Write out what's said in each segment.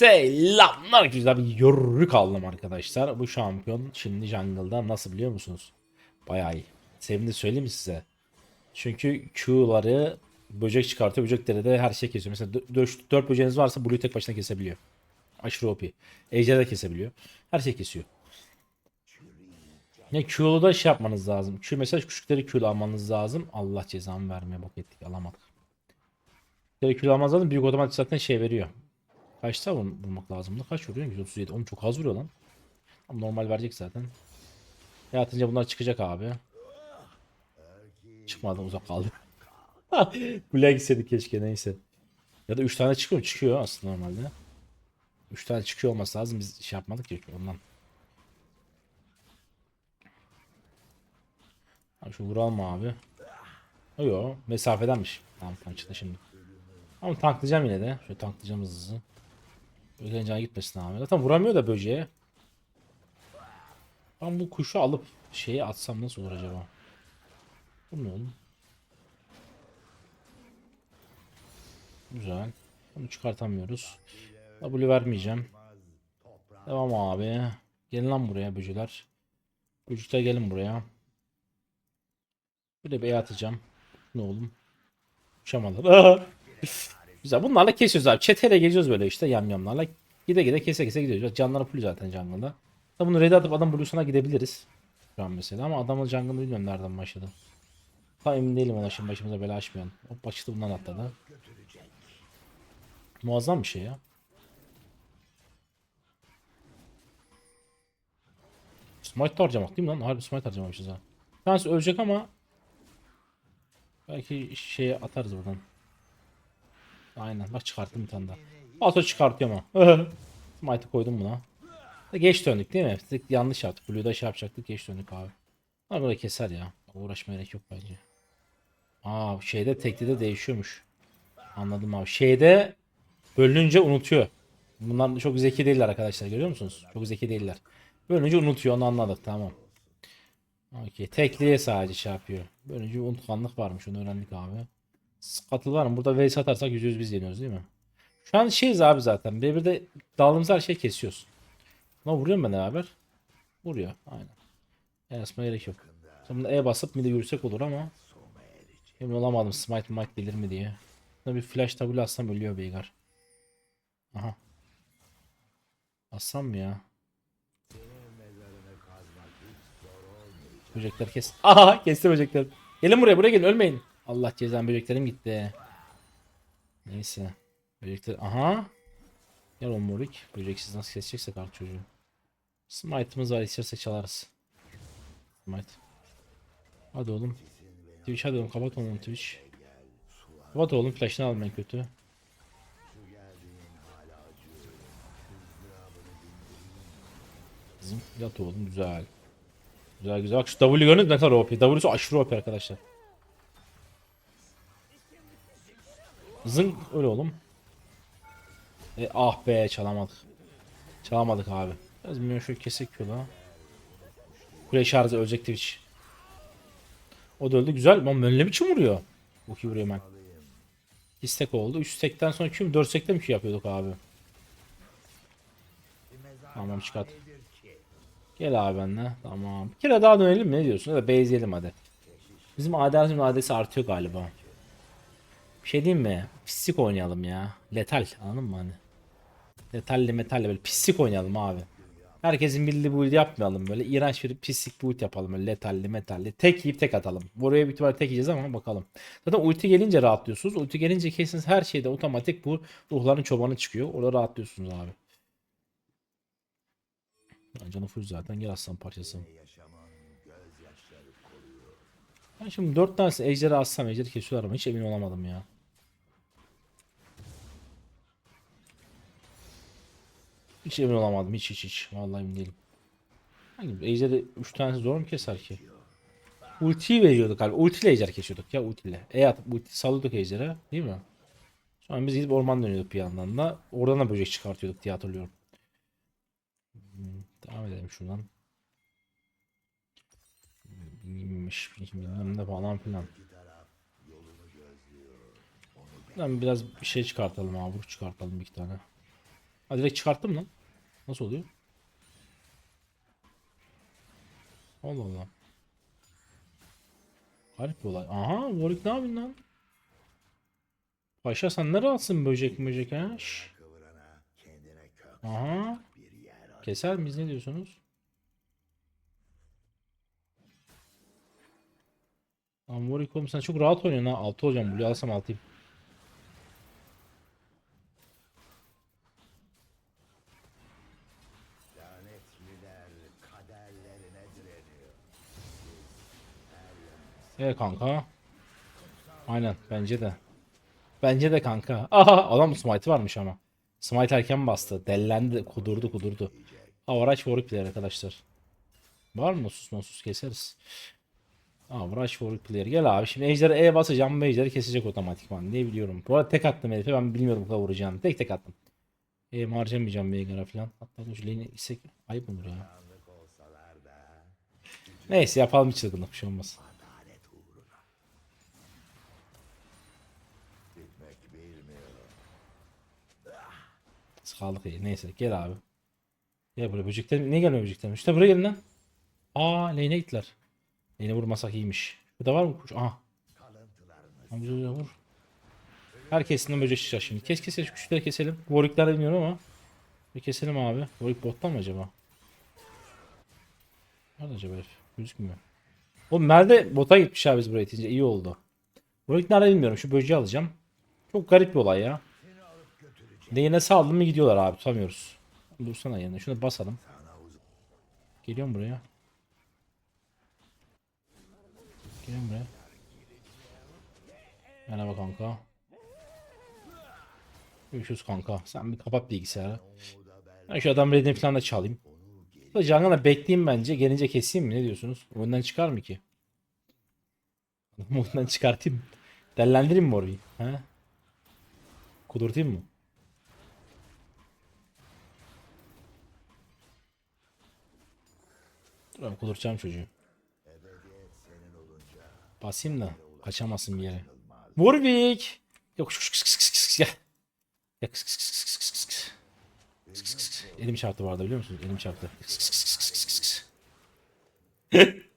Selamlar güzel bir yörük aldım arkadaşlar. Bu şampiyon şimdi jungle'da nasıl biliyor musunuz? Bayağı iyi. Sevimli söyleyeyim mi size? Çünkü Q'ları böcek çıkartıyor. Böcekleri de her şey kesiyor. Mesela 4 böceğiniz varsa Blue'yu tek başına kesebiliyor. Aşırı OP. Ejder'i de kesebiliyor. Her şey kesiyor. Ne Q'lu da şey yapmanız lazım. Q mesela küçükleri Q'lu almanız lazım. Allah cezamı vermeye bok ettik alamadık. Küçükleri Q'lu almanız lazım. Büyük otomatik zaten şey veriyor. Kaçta vur- vurmak lazımdı? Kaç vuruyor? 137. Oğlum çok az vuruyor lan. Ama normal verecek zaten. Atınca bunlar çıkacak abi. Çıkmadı uzak kaldı. Kuleye gitseydik keşke neyse. Ya da 3 tane çıkıyor? Çıkıyor aslında normalde. 3 tane çıkıyor olması lazım. Biz şey yapmadık ya ondan. Abi şu vuralım abi. Yo mesafedenmiş. Tamam çıktı şimdi. Ama tanklayacağım yine de. Şöyle tanklayacağım hızlı. Böceğin canı gitmesin abi. Zaten vuramıyor da böceğe. Ben bu kuşu alıp şeyi atsam nasıl olur acaba? Bu ne oğlum? Güzel. Bunu çıkartamıyoruz. W vermeyeceğim. Devam abi. Gelin lan buraya böcekler. Böcekler gelin buraya. Bir de bir atacağım. Ne oğlum? Uçamadı. Güzel. Bunlarla kesiyoruz abi. Çeteyle geziyoruz böyle işte yamyamlarla. Gide gide kese kese gidiyoruz. Canları full zaten jungle'da. Da bunu red atıp adam blues'una gidebiliriz. Şu an mesela ama adamın jungle'ını bilmiyorum nereden başladı. Tam emin değilim ona şimdi başımıza bela açmayan. Hop işte bundan atladı. Muazzam bir şey ya. Smite harcamak değil mi lan? Harbi smite harcamamışız ha. Tanesi ölecek ama belki şeye atarız buradan. Aynen bak çıkarttım bir tane daha. Auto çıkartıyor ama. Smite'ı koydum buna. Geç döndük değil mi? Yanlış yaptık. Blue'da şey yapacaktık geç döndük abi. Ama burada keser ya. Uğraşmaya gerek yok bence. Aa şeyde tekli de değişiyormuş. Anladım abi. Şeyde bölününce unutuyor. Bunlar çok zeki değiller arkadaşlar görüyor musunuz? Çok zeki değiller. Bölününce unutuyor onu anladık tamam. Okey. Tekliye sadece şey yapıyor. Bölününce unutkanlık varmış onu öğrendik abi. Katıl var mı? Burada vs atarsak %100 biz yeniyoruz değil mi? Şu an şeyiz abi zaten. Birbirde daldığımız her şeyi kesiyoruz. Buna vuruyor mu beraber? Vuruyor. Aynen. Yani asma gerek yok. Şimdi E basıp bir de yürüsek olur ama emin olamadım smite might gelir mi diye. Buna bir flash tabula atsam ölüyor Veigar. Aha. Assam mı ya? Böcekler kes. Aha kesti böcekler. Gelin buraya buraya gelin ölmeyin. Allah cezan böceklerim gitti. Neyse. Böcekler aha. Gel oğlum Morik. Böceksiz nasıl keseceksek artık çocuğu. Smite'ımız var istersek çalarız. Smite. Hadi oğlum. Twitch hadi oğlum kapat oğlum Twitch. Kapat oğlum flash'ını alma en kötü. Bizim yat oğlum güzel. Güzel güzel. Bak şu W gördünüz ne kadar OP. W'su aşırı OP arkadaşlar. Zınk öyle oğlum. E, ah be çalamadık. Çalamadık abi. Biraz şöyle kesek yola. Kule şarjı ölecek Twitch. O da öldü güzel. Lan önüne biçim vuruyor. Bu ki vuruyor ben. İstek oldu. 3 stekten sonra kim? 4 stekte mi ki yapıyorduk abi? Tamam çıkart. Gel abi benimle. Tamam. Bir kere daha dönelim mi? Ne diyorsun? Ya da base'leyelim hadi. Bizim ADR'cinin adresi artıyor galiba. Bir şey diyeyim mi? Pislik oynayalım ya. Letal anladın mı hani? Letalle metalle böyle pislik oynayalım abi. Herkesin bildiği build yapmayalım böyle. iğrenç bir pislik build yapalım böyle letalli metalli. Tek yiyip tek atalım. Buraya bir ihtimalle tek yiyeceğiz ama bakalım. Zaten ulti gelince rahatlıyorsunuz. Ulti gelince kesin her şeyde otomatik bu ruhların çobanı çıkıyor. Orada rahatlıyorsunuz abi. Canı full zaten gel aslan parçası. Ben şimdi 4 tanesi ejderi assam ejderi kesiyorlar ama hiç emin olamadım ya. Hiç emin olamadım hiç hiç hiç. Vallahi emin değilim. Hangi ejderi 3 tanesi zor mu keser ki? Ultiyi veriyorduk galiba. Ultiyle ejder kesiyorduk ya ultiyle. E atıp ulti salıyorduk ejdere değil mi? Sonra biz gidip orman dönüyorduk bir yandan da. Oradan da böcek çıkartıyorduk diye hatırlıyorum. Hmm, Devam edelim şuradan. Bilmiş, bilmem ne falan filan. Buradan biraz bir şey çıkartalım abi. Çıkartalım bir iki tane. Ha direkt çıkarttım lan. Nasıl oluyor? Allah Allah. Garip bir olay. Aha Warwick ne yapıyorsun lan? Paşa sen ne rahatsın böcek böcek ha? Aha. Keser miyiz ne diyorsunuz? Oğlum sen çok rahat oynuyorsun ha. 6 olacağım. Blue alsam 6'yım. Evet kanka. Aynen bence de. Bence de kanka. Aha adam smite varmış ama. Smite erken bastı. Dellendi. Kudurdu kudurdu. Avaraç Warwick player arkadaşlar. Var mı sus sus keseriz. Avaraç Warwick player. Gel abi şimdi Ejder'e E basacağım. Bu Ejder'i kesecek otomatikman. Ne biliyorum. Bu arada tek attım herife. Ben bilmiyordum bu kadar vuracağını. Tek tek attım. E harcamayacağım Veigar'a falan. Hatta şu lane'i istek. Ayıp olur ya. Neyse yapalım bir çılgınlık bir şey olmaz. Sağlık iyi. Neyse gel abi. Gel buraya böcekler. Niye gelmiyor böcekler? İşte buraya gelin lan. Aa lane'e gittiler. Lane'e vurmasak iyiymiş. Burada var mı kuş? Aha. Güzel, vur. Herkesinden böcek çıkacak şimdi. Kes kes kes kuşları keselim. Warwick'ler bilmiyorum ama. Bir keselim abi. Warwick bottan mı acaba? Nerede acaba herif? Gözükmüyor. Oğlum nerede bota gitmiş abi biz buraya itince iyi oldu. Warwick bilmiyorum. Şu böceği alacağım. Çok garip bir olay ya. Neyine saldım mı gidiyorlar abi tutamıyoruz. Dursana yerine şunu basalım. Geliyorum buraya. Geliyorum buraya. Merhaba kanka. Görüşürüz kanka. Sen bir kapat bilgisayarı. Ben şu adam redini falan da çalayım. Da Jungle'da bekleyeyim bence. Gelince keseyim mi? Ne diyorsunuz? Oyundan çıkar mı ki? Oyundan çıkartayım. Dellendireyim mi orayı? He? Kudurtayım mı? Dur ben kudurtacağım çocuğu. Basayım da kaçamazsın bir yere. Warwick! Yok şu kıs kıs kıs kıs kıs kıs kıs kıs kıs kıs kıs. Kıs kıs. Elim çarptı arada biliyor musunuz? Elim çarptı. Kıs kıs kıs kıs kıs kıs kıs.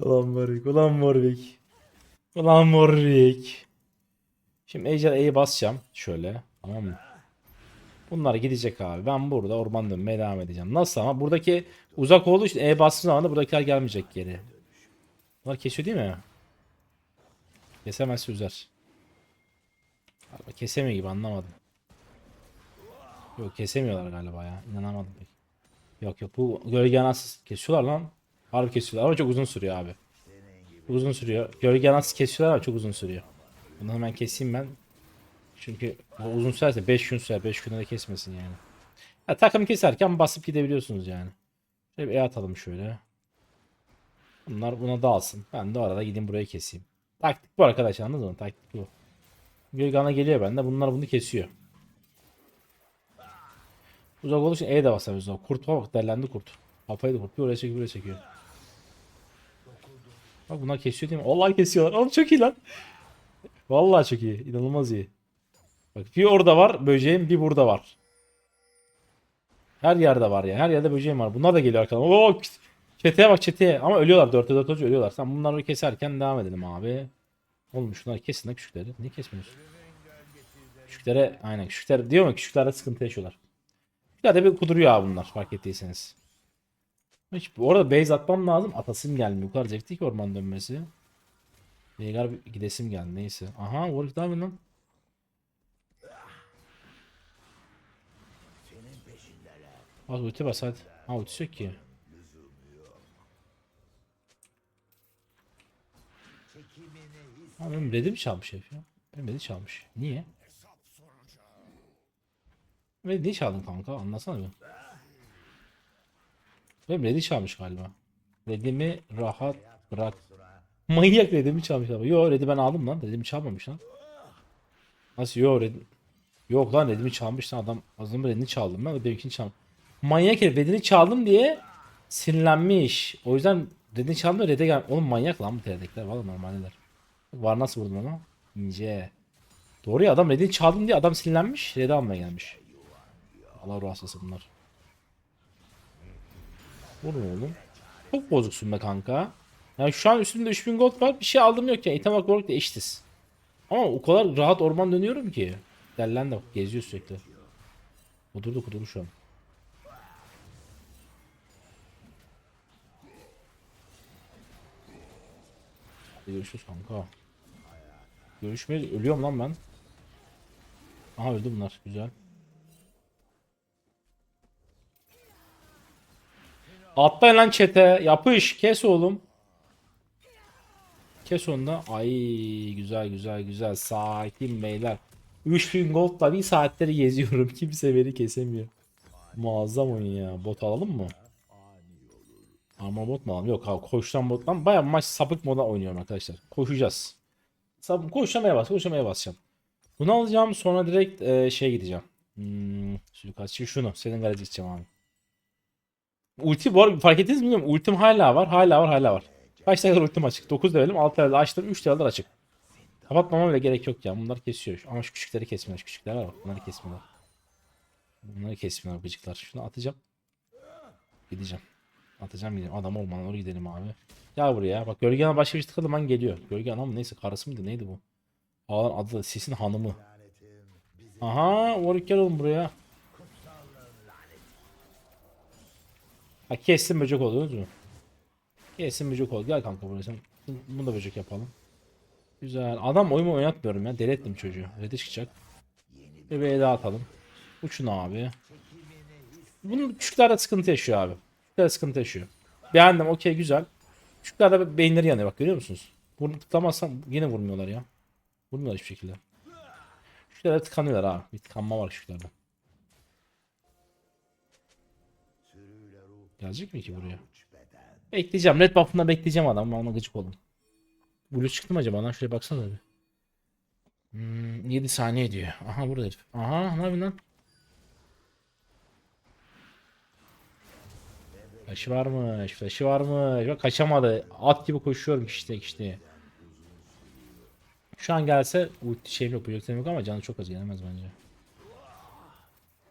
Ulan Warwick, ulan Warwick. Ulan Warwick. Şimdi Ejder E'yi basacağım. Şöyle. Tamam mı? Bunlar gidecek abi. Ben burada orman dönmeye devam edeceğim. Nasıl ama? Buradaki uzak olduğu için E bastığım zaman da buradakiler gelmeyecek geri. Bunlar kesiyor değil mi? Kesemezse üzer. Galiba kesemiyor gibi anlamadım. Yok kesemiyorlar galiba ya. İnanamadım. Yok yok bu gölge anasız kesiyorlar lan. Harbi kesiyorlar ama çok uzun sürüyor abi. Uzun sürüyor. Gölge anasız kesiyorlar ama çok uzun sürüyor. Bunu hemen keseyim ben. Çünkü bu uzun sürerse 5 gün sürer. 5 günde de kesmesin yani. Ya, takım keserken basıp gidebiliyorsunuz yani. Şöyle bir E atalım şöyle. Bunlar buna dağılsın. Ben de arada gideyim buraya keseyim. Taktik bu arkadaşlar anladınız mı? Taktik bu. Gölgana geliyor bende. Bunlar bunu kesiyor. Uzak olduğu için E de basamıyoruz. Kurt bak derlendi kurt. Kafayı da kurt. Bir oraya çekiyor bir oraya çekiyor. Bak bunlar kesiyor değil mi? Vallahi kesiyorlar. Oğlum çok iyi lan. Vallahi çok iyi. İnanılmaz iyi. Bak bir orada var böceğim bir burada var. Her yerde var yani. Her yerde böceğim var. Bunlar da geliyor arkadan. Oo, çeteye bak çeteye. Ama ölüyorlar. 4'te 4 önce ölüyorlar. Sen bunları keserken devam edelim abi. Oğlum şunları kesin de küçükleri. Niye kesmiyorsun? Küçüklere aynen küçükler diyor mu küçüklerde sıkıntı yaşıyorlar. Küçüklerde bir kuduruyor abi bunlar fark ettiyseniz. Hiç, orada base atmam lazım. Atasım gelmiyor. Bu zevkli ki orman dönmesi. Veigar gidesim geldi neyse. Aha ne yapıyorsun lan? Az ulti bas hadi. Ha ultisi yok ki. Ha benim red'i mi çalmış herif ya? Benim red'i çalmış. Niye? Red'i niye çaldın kanka? Anlasana bir. Benim red'i çalmış galiba. Red'imi rahat bırak. Manyak red'imi çalmış ama. Yo red'i ben aldım lan. Red'imi çalmamış lan. Nasıl yo red... Yok lan red'imi çalmış lan adam. Az önce red'ini çaldım ben benimkini çaldım. Manyak herif red'ini çaldım diye sinirlenmiş. O yüzden red'ini çaldım red'e gel. Oğlum manyak lan bu teradekler. Valla normaldeler. Var nasıl vurdum ama? İnce. Doğru ya adam redini çaldım diye adam sinirlenmiş. Red'i almaya gelmiş. Allah ruh hastası bunlar. Vurun oğlum. Çok bozuksun be kanka. Yani şu an üstümde 3000 gold var. Bir şey aldım yok ya. Item work de eşitiz. Ama o kadar rahat orman dönüyorum ki. Dellen de geziyor sürekli. Kudurdu kudurdu şu an. Görüşürüz kanka. Görüşmeyiz. Ölüyorum lan ben. Aha öldü bunlar. Güzel. Atlayın lan çete. Yapış. Kes oğlum. Kes onu da. Ay güzel güzel güzel. Sakin beyler. 3000 goldla bir saatleri geziyorum. Kimse beni kesemiyor. Muazzam oyun ya. Bot alalım mı? Armor bot mu alalım? Yok abi koştan bottan bayağı maç sapık moda oynuyorum arkadaşlar. Koşacağız. Sap koşamaya bas, koşamaya basacağım. Bunu alacağım sonra direkt e, şey gideceğim. Hmm, suikastçı şunu. Senin garajı gideceğim abi. Ulti bu arada fark ettiniz mi bilmiyorum. Ultim hala var, hala var, hala var. Kaç tane ultim açık? 9 levelim, 6 level açtım, 3 level açık. Kapatmama bile gerek yok ya. Bunlar kesiyor. Ama şu küçükleri kesmiyor. Şu küçükler var bak. Bunları kesmiyorlar. Bunları kesmiyorlar gıcıklar. Şunu atacağım. Gideceğim. Atacağım gideceğim. Adam olmadan oraya gidelim abi. Gel buraya. Bak gölgene başka bir şey tıkladım ben geliyor. Gölge anam mı neyse karısı mıydı neydi bu? Ağlan adı da sesin hanımı. Aha Warwick gel oğlum buraya. Ha kessin böcek oluyoruz mu? Kessin böcek ol. Gel kanka buraya sen. Bunu da böcek yapalım. Güzel. Adam oyumu oynatmıyorum ya. Deli ettim çocuğu. Redi çıkacak. Bebeğe daha atalım. Uçun abi. Bunun küçüklerde sıkıntı yaşıyor abi. Küçüklerde sıkıntı yaşıyor. Beğendim okey güzel. Küçüklerde beyinleri yanıyor bak görüyor musunuz? Bunu tıklamazsam yine vurmuyorlar ya. Vurmuyorlar hiçbir şekilde. Küçüklerde tıkanıyorlar abi. Bir tıkanma var küçüklerde. Gelecek mi ki buraya? Bekleyeceğim. Red buff'ında bekleyeceğim adam. Ona gıcık oldum. Blue çıktı mı acaba lan? Şuraya baksana bir. Hmm, 7 saniye diyor. Aha burada herif. Aha ne yapıyorsun lan? Flash'ı varmış. Flash'ı varmış. Bak kaçamadı. At gibi koşuyorum işte işte. Şu an gelse ulti şeyim yok. Projektörüm yok ama canı çok az gelemez bence.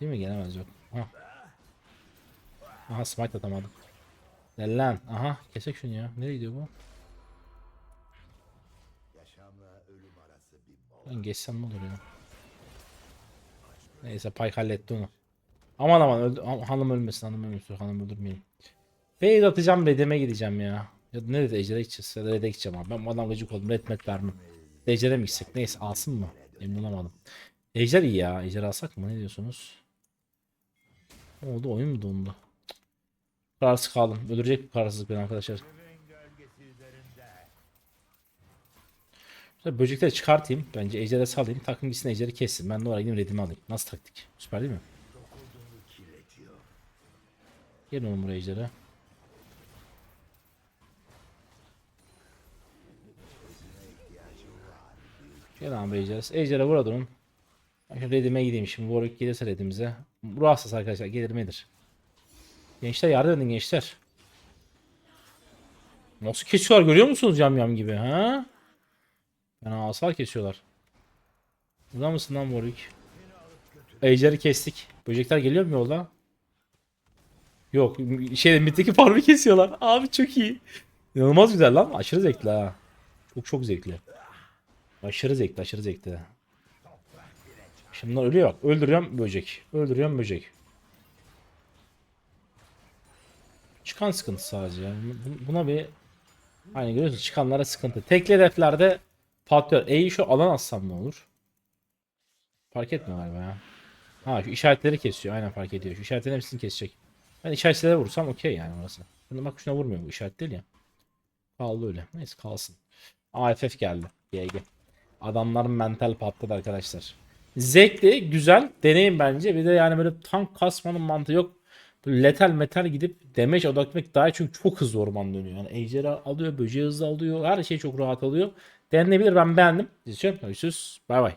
Değil mi? Gelemez yok. Aha. Aha smite atamadım. Gel lan. Aha kesek şunu ya. Nereye gidiyor bu? Ben geçsem ne olur ya? Neyse Pike halletti onu. Aman aman öldü, hanım ölmesin hanım ölmesin hanım öldürmeyin. Fade atacağım redeme gideceğim ya. Ya ne dedi ejder'e gideceğiz ya da red'e gideceğim abi. Ben bu adam gıcık oldum red met vermem. Ejder'e mi gitsek neyse alsın mı? Emin olamadım. Ejder iyi ya. Ejder alsak mı ne diyorsunuz? Ne oldu oyun mu dondu? Kararsız kaldım. Öldürecek bir kararsızlık beni arkadaşlar. Şöyle böcekleri çıkartayım. Bence ejdere salayım. Takım gitsin ejderi kessin. Ben de oraya gideyim redimi alayım. Nasıl taktik? Süper değil mi? Gelin oğlum buraya ejdere. Gel abi ejder. Ejder'e vura durun. Redime gideyim şimdi. Warwick gelirse redimize. Hassas arkadaşlar. Gelir midir? Gençler yardım edin gençler. Nasıl kesiyorlar görüyor musunuz yam yam gibi ha? Yani asal kesiyorlar. Burada mısın lan Warwick? Ejder'i kestik. Böcekler geliyor mu yolda? Yok. Şey mitteki farmı kesiyorlar. Abi çok iyi. İnanılmaz güzel lan. Aşırı zevkli ha. Çok çok zevkli. Aşırı zevkli aşırı zevkli. Şimdi bunlar ölüyor bak. Öldürüyorum böcek. Öldürüyorum böcek. Çıkan sıkıntı sadece. Yani. Bu- Buna bir Aynı görüyorsunuz çıkanlara sıkıntı. Tekli hedeflerde patlıyor. E'yi şu alan atsam ne olur? Fark etmiyor galiba ya. Ha şu işaretleri kesiyor. Aynen fark ediyor. Şu işaretlerin hepsini kesecek. Ben işaretlere vursam okey yani orası. Şimdi bak şuna vurmuyor bu işaret değil ya. Kaldı öyle. Neyse kalsın. AFF geldi. GG. Adamların mental patladı arkadaşlar. Zevkli, güzel. Deneyim bence. Bir de yani böyle tank kasmanın mantığı yok. Böyle letal metal gidip damage odaklamak daha iyi çünkü çok hızlı orman dönüyor. Yani ejderi alıyor, böceği hızlı alıyor. Her şey çok rahat alıyor. Denenebilir ben beğendim. Görüşürüz. Bay bay.